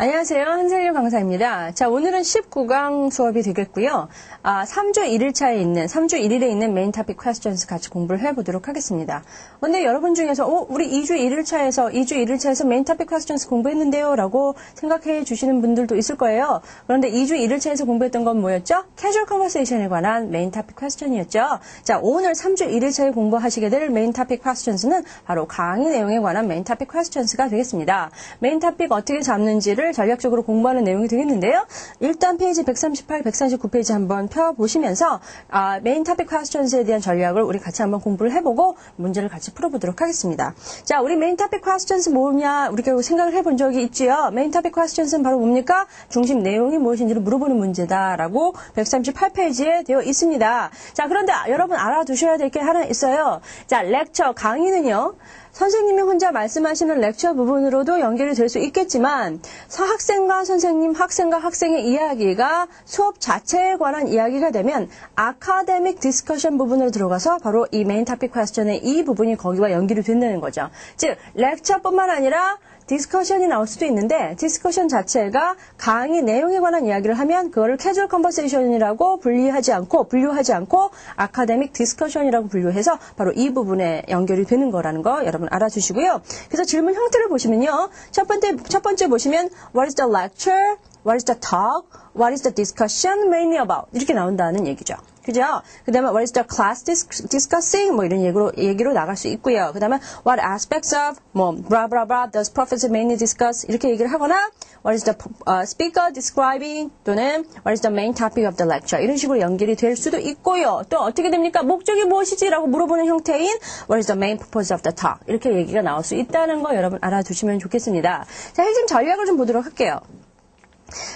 안녕하세요. 한세일 강사입니다. 자, 오늘은 19강 수업이 되겠고요. 아, 3주 1일차에 있는, 3주 1일에 있는 메인 타픽 퀘스천스 같이 공부를 해보도록 하겠습니다. 근데 여러분 중에서, 어, 우리 2주 1일차에서, 2주 1일차에서 메인 타픽 퀘스천스 공부했는데요? 라고 생각해 주시는 분들도 있을 거예요. 그런데 2주 1일차에서 공부했던 건 뭐였죠? 캐주얼 컨버세이션에 관한 메인 타픽 퀘스천이었죠. 자, 오늘 3주 1일차에 공부하시게 될 메인 타픽 퀘스천스는 바로 강의 내용에 관한 메인 타픽 퀘스천스가 되겠습니다. 메인 타픽 어떻게 잡는지를 전략적으로 공부하는 내용이 되겠는데요. 일단 페이지 138, 139페이지 한번 펴보시면서 아, 메인 타픽 퀘스천스에 대한 전략을 우리 같이 한번 공부를 해보고 문제를 같이 풀어보도록 하겠습니다. 자, 우리 메인 타픽 퀘스천스 뭐냐 우리가 생각을 해본 적이 있지요. 메인 타픽 퀘스천스는 바로 뭡니까? 중심 내용이 무엇인지를 물어보는 문제다라고 138페이지에 되어 있습니다. 자, 그런데 여러분 알아두셔야 될 게 하나 있어요. 자, 렉처 강의는요. 선생님이 혼자 말씀하시는 렉처 부분으로도 연결이 될 수 있겠지만 학생과 선생님, 학생과 학생의 이야기가 수업 자체에 관한 이야기가 되면 아카데믹 디스커션 부분으로 들어가서 바로 이 메인 타픽 퀘스천의 이 부분이 거기와 연결이 된다는 거죠. 즉 렉처뿐만 아니라 디스커션이 나올 수도 있는데 디스커션 자체가 강의 내용에 관한 이야기를 하면 그거를 캐주얼 컨버세이션이라고 분리하지 않고 분류하지 않고 아카데믹 디스커션이라고 분류해서 바로 이 부분에 연결이 되는 거라는 거 여러분 알아주시고요. 그래서 질문 형태를 보시면요. 첫 번째 첫 번째 보시면 What is the lecture? What is the talk? What is the discussion mainly about? 이렇게 나온다는 얘기죠. 그죠? 그 다음에 what is the class discussing? 뭐 이런 얘기로, 얘기로 나갈 수 있고요. 그 다음에 what aspects of, 뭐, blah, blah, blah, does professor mainly discuss? 이렇게 얘기를 하거나 what is the uh, speaker describing? 또는 what is the main topic of the lecture? 이런 식으로 연결이 될 수도 있고요. 또 어떻게 됩니까? 목적이 무엇이지? 라고 물어보는 형태인 what is the main purpose of the talk? 이렇게 얘기가 나올 수 있다는 거 여러분 알아두시면 좋겠습니다. 자, 핵심 전략을 좀 보도록 할게요.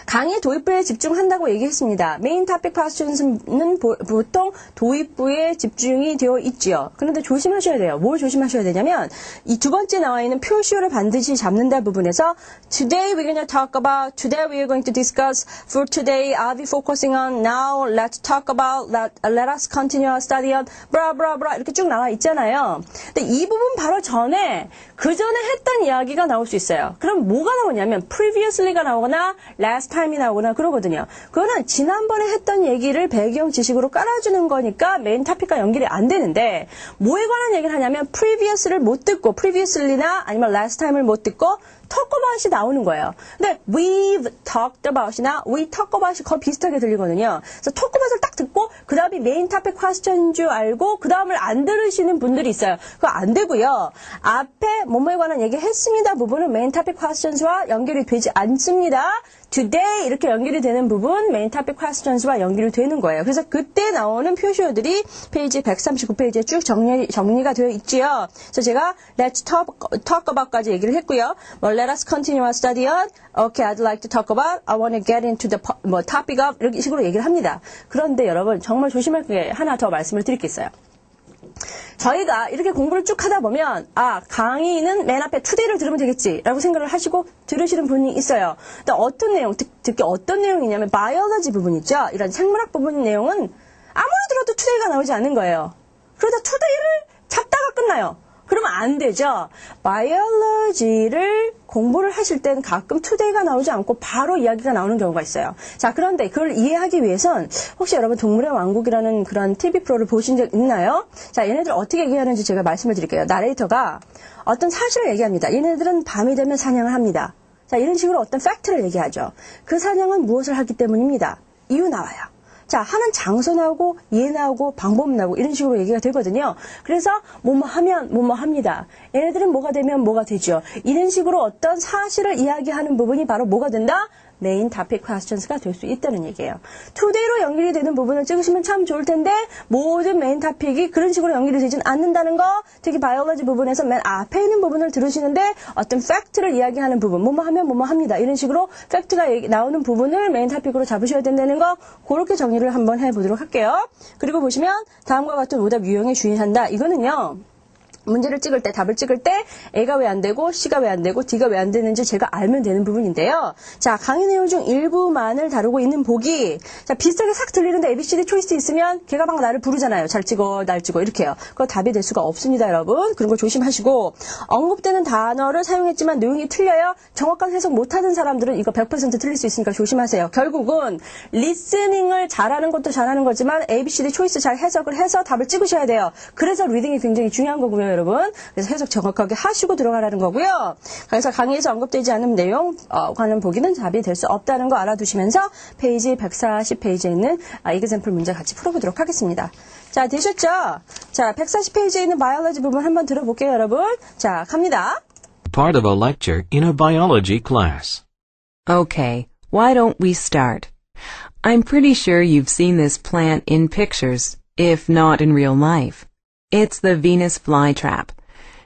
강의 도입부에 집중한다고 얘기했습니다. 메인 타픽 퀘스천은 보통 도입부에 집중이 되어 있지요. 그런데 조심하셔야 돼요. 뭘 조심하셔야 되냐면 이 두 번째 나와 있는 표시어를 반드시 잡는다 부분에서 Today we're going to talk about, today we're going to discuss, for today I'll be focusing on, now let's talk about, let, let us continue our study on, blah blah blah 이렇게 쭉 나와 있잖아요. 근데 이 부분 바로 전에 그 전에 했던 이야기가 나올 수 있어요. 그럼 뭐가 나오냐면 previously가 나오거나 last time이 나오거나 그러거든요. 그거는 지난번에 했던 얘기를 배경 지식으로 깔아주는 거니까 메인 타픽과 연결이 안 되는데 뭐에 관한 얘기를 하냐면 previously 못 듣고 previously나 아니면 last time을 못 듣고 talk about이 나오는 거예요. 근데 we've talked about이나 we talk about이 거의 비슷하게 들리거든요. 그래서 talk about을 딱 듣고 그 다음이 메인 타픽 퀘스천인 줄 알고 그 다음을 안 들으시는 분들이 있어요. 그거 안 되고요. 앞에 뭐뭐에 관한 얘기 했습니다 부분은 메인 타픽 퀘스천스와 연결이 되지 않습니다. Today 이렇게 연결이 되는 부분 메인 타픽 퀘스천스와 연결이 되는 거예요. 그래서 그때 나오는 표시어들이 페이지 139페이지에 쭉 정리, 정리가 되어 있지요. 그래서 제가 let's talk, talk about까지 얘기를 했고요. 뭐 let us continue our study on. Okay, I'd like to talk about. I want to get into the 뭐 topic of 이렇게 식으로 얘기를 합니다. 그런데 여러분 정말 조심할 게 하나 더 말씀을 드릴 게 있어요. 저희가 이렇게 공부를 쭉 하다 보면 아 강의는 맨 앞에 투데이를 들으면 되겠지라고 생각을 하시고 들으시는 분이 있어요. 근데 어떤 내용, 특, 특히 어떤 내용이냐면 바이올러지 부분 있죠. 이런 생물학 부분 내용은 아무리 들어도 투데이가 나오지 않는 거예요. 그러다 투데이를 잡다가 끝나요. 그러면 안 되죠. 바이올러지를 공부를 하실 때는 가끔 투데이가 나오지 않고 바로 이야기가 나오는 경우가 있어요. 자, 그런데 그걸 이해하기 위해선 혹시 여러분 동물의 왕국이라는 그런 TV 프로를 보신 적 있나요? 자, 얘네들 어떻게 얘기하는지 제가 말씀을 드릴게요. 나레이터가 어떤 사실을 얘기합니다. 얘네들은 밤이 되면 사냥을 합니다. 자, 이런 식으로 어떤 팩트를 얘기하죠. 그 사냥은 무엇을 하기 때문입니다. 이유 나와요. 자, 하는 장소 나오고, 예 나오고, 방법 나오고, 이런 식으로 얘기가 되거든요. 그래서, 뭐뭐 하면, 뭐뭐 합니다. 얘네들은 뭐가 되면 뭐가 되죠. 이런 식으로 어떤 사실을 이야기하는 부분이 바로 뭐가 된다? 메인 타픽 퀘스천스가 될 수 있다는 얘기예요. 투데이로 연결이 되는 부분을 찍으시면 참 좋을 텐데 모든 메인 타픽이 그런 식으로 연결이 되진 않는다는 거 특히 바이올로지 부분에서 맨 앞에 있는 부분을 들으시는데 어떤 팩트를 이야기하는 부분 뭐뭐 하면 뭐뭐 합니다. 이런 식으로 팩트가 나오는 부분을 메인 타픽으로 잡으셔야 된다는 거 그렇게 정리를 한번 해보도록 할게요. 그리고 보시면 다음과 같은 오답 유형에 주의한다. 이거는요. 문제를 찍을 때, 답을 찍을 때, A가 왜 안 되고, C가 왜 안 되고, D가 왜 안 되는지 제가 알면 되는 부분인데요. 자, 강의 내용 중 일부만을 다루고 있는 보기. 자, 비슷하게 싹 들리는데 ABCD 초이스 있으면 걔가 막 나를 부르잖아요. 잘 찍어, 날 찍어, 이렇게요. 그거 답이 될 수가 없습니다, 여러분. 그런 거 조심하시고, 언급되는 단어를 사용했지만 내용이 틀려요. 정확한 해석 못하는 사람들은 이거 100% 틀릴 수 있으니까 조심하세요. 결국은, 리스닝을 잘하는 것도 잘하는 거지만 ABCD 초이스 잘 해석을 해서 답을 찍으셔야 돼요. 그래서 리딩이 굉장히 중요한 거고요. 여러분. 그래서 해석 정확하게 하시고 들어가라는 거고요. 그래서 강의에서 언급되지 않은 내용 어, 관련 보기는 답이 될 수 없다는 거 알아두시면서 페이지 140페이지에 있는 아, 이그샘플 문제 같이 풀어보도록 하겠습니다. 자, 되셨죠? 자, 140페이지에 있는 바이올로지 부분 한번 들어볼게요, 여러분. 자, 갑니다. Part of a lecture in a biology class. Okay, why don't we start? I'm pretty sure you've seen this plant in pictures, if not in real life. It's the Venus flytrap.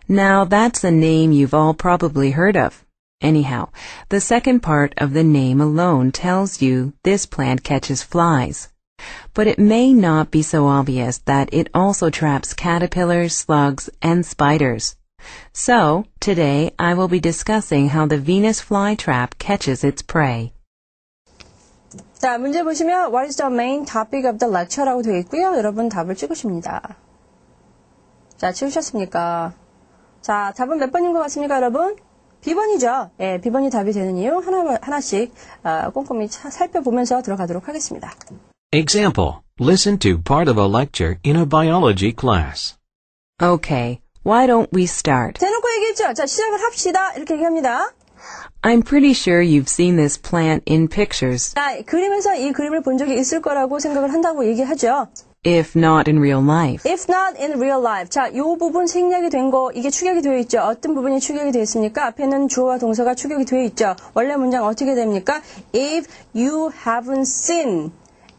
Now that's a name you've all probably heard of. Anyhow, the second part of the name alone tells you this plant catches flies. But it may not be so obvious that it also traps caterpillars, slugs, and spiders. So, today I will be discussing how the Venus flytrap catches its prey. 자, 문제 보시면 What is the main topic of the lecture라고 되어 있고요. 여러분 답을 찍으십니다. 자, 찍으셨습니까? 자, 답은 몇 번인 것 같습니까, 여러분? B번이죠. 예, B번이 답이 되는 이유 하나, 하나씩 어, 꼼꼼히 차- 살펴보면서 들어가도록 하겠습니다. Example. Listen to part of a lecture in a biology class. Okay, why don't we start? 대놓고 얘기했죠? 자, 시작을 합시다. 이렇게 얘기합니다. I'm pretty sure you've seen this plant in pictures, 자, 그림에서 이 그림을 본 적이 있을 거라고 생각을 한다고 얘기하죠. If not in real life. If not in real life. 자, 요 부분 생략이 된 거, 이게 축약이 되어 있죠. 어떤 부분이 축약이 되어 있습니까? 앞에는 주어와 동사가 축약이 되어 있죠. 원래 문장 어떻게 됩니까? If you haven't seen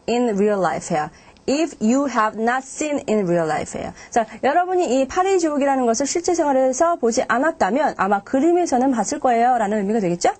in real life예요. If you have not seen in real life예요. 자, 여러분이 이 파리 지옥이라는 것을 실제 생활에서 보지 않았다면 아마 그림에서는 봤을 거예요. 라는 의미가 되겠죠?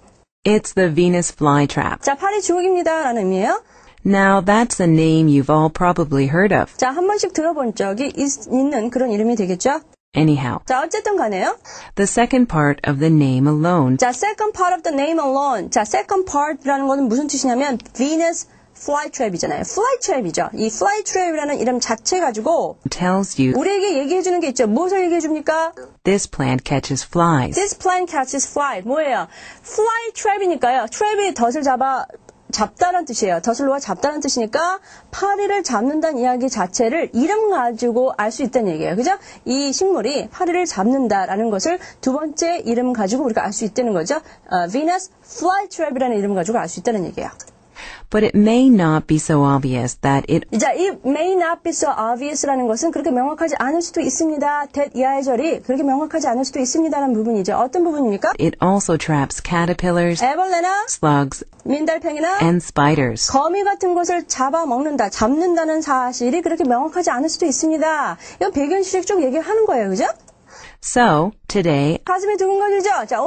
It's the Venus flytrap. 자, 파리 지옥입니다. 라는 의미예요. Now that's a name you've all probably heard of. 자, 한 번씩 들어본 적이 있, 있는 그런 이름이 되겠죠? Anyhow, 자, 어쨌든 간에요. the second part of the name alone 자, second part of the name alone. 자, second part라는 거는 무슨 뜻이냐면 Venus flytrap이잖아요. flytrap이죠. 이 flytrap이라는 이름 자체 가지고 tells you 우리에게 얘기해 주는 게 있죠. 무엇을 얘기해 줍니까? this plant catches flies. This plant catches fly. 뭐예요? flytrap이니까요. trap이 덫을 잡아 잡다는 뜻이에요. 놓아 잡다는 뜻이니까 파리를 잡는다는 이야기 자체를 이름 가지고 알 수 있다는 얘기예요. 그죠? 이 식물이 파리를 잡는다라는 것을 두 번째 이름 가지고 우리가 알 수 있다는 거죠. 어, Venus flytrap이라는 이름 가지고 알 수 있다는 얘기예요. But it may not be so obvious that it 자, 이 may not be so obvious라는 것은 그렇게 명확하지 않을 수도 있습니다. that 이하의 절이 그렇게 명확하지 않을 수도 있습니다라는 부분이죠. 어떤 부분입니까? it also traps caterpillars, 애벌레나 slugs, 민달팽이나 and spiders. 거미 같은 것을 잡아먹는다, 잡는다는 사실이 그렇게 명확하지 않을 수도 있습니다. 이건 배경지식 쪽 얘기하는 거예요. 그죠? So, today, 자,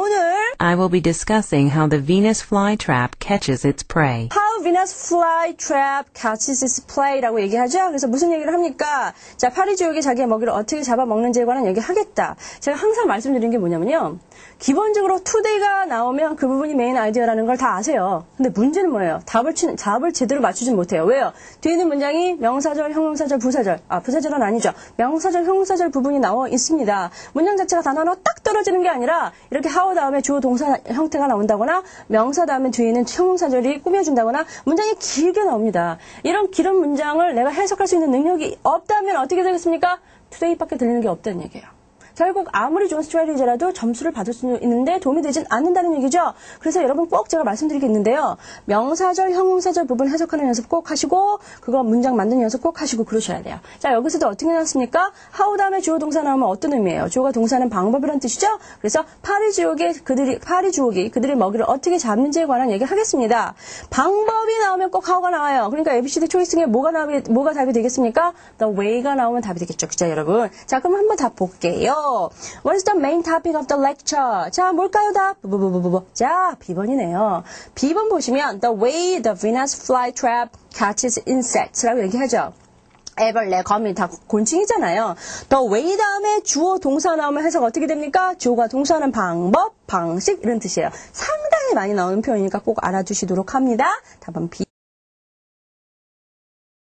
I will be discussing how the Venus flytrap catches its prey. How Venus flytrap catches its prey라고 얘기하죠. 그래서 무슨 얘기를 합니까? 자, 파리 지옥이 자기의 먹이를 어떻게 잡아먹는지에 관한 얘기 하겠다. 제가 항상 말씀드린 게 뭐냐면요. 기본적으로 today가 나오면 그 부분이 메인 아이디어라는 걸 다 아세요. 근데 문제는 뭐예요? 답을 치, 답을 제대로 맞추진 못해요. 왜요? 뒤에 있는 문장이 명사절, 형용사절, 부사절. 아, 부사절은 아니죠. 명사절, 형용사절 부분이 나와 있습니다. 문장 자체가 단어로 딱 떨어지는 게 아니라 이렇게 how 다음에 주어 동사 형태가 나온다거나 명사 다음에 뒤에 있는 형용사절이 꾸며준다거나 문장이 길게 나옵니다. 이런 길은 문장을 내가 해석할 수 있는 능력이 없다면 어떻게 되겠습니까? today밖에 들리는 게 없다는 얘기예요. 결국 아무리 좋은 스트레이지라도 점수를 받을 수 있는데 도움이 되진 않는다는 얘기죠. 그래서 여러분 꼭 제가 말씀드리겠는데요. 명사절, 형용사절 부분 해석하는 연습 꼭 하시고 그거 문장 만드는 연습 꼭 하시고 그러셔야 돼요. 자 여기서도 어떻게 나왔습니까? how 다음에 주어 동사 나오면 어떤 의미예요? 주어가 동사는 방법이라는 뜻이죠. 그래서 파리 주옥이 그들이 파리 주옥이 그들의 먹이를 어떻게 잡는지에 관한 얘기를 하겠습니다. 방법이 나오면 꼭 how가 나와요. 그러니까 ABCD 초이스 중에 뭐가 답이 뭐가 답이 되겠습니까? the way가 나오면 답이 되겠죠. 그죠 여러분? 자 그럼 한번 답 볼게요. What is the main topic of the lecture? 자, 뭘까요, 답? 부부부부부. 자, B번이네요. B번 보시면 the way the Venus flytrap catches insects라고 얘기하죠. 애벌레, 거미 다 곤충이잖아요. 더 way 다음에 주어 동사 나오면 해석 어떻게 됩니까? 주어가 동사하는 방법, 방식 이런 뜻이에요. 상당히 많이 나오는 표현이니까 꼭 알아두시도록 합니다. 답은 B.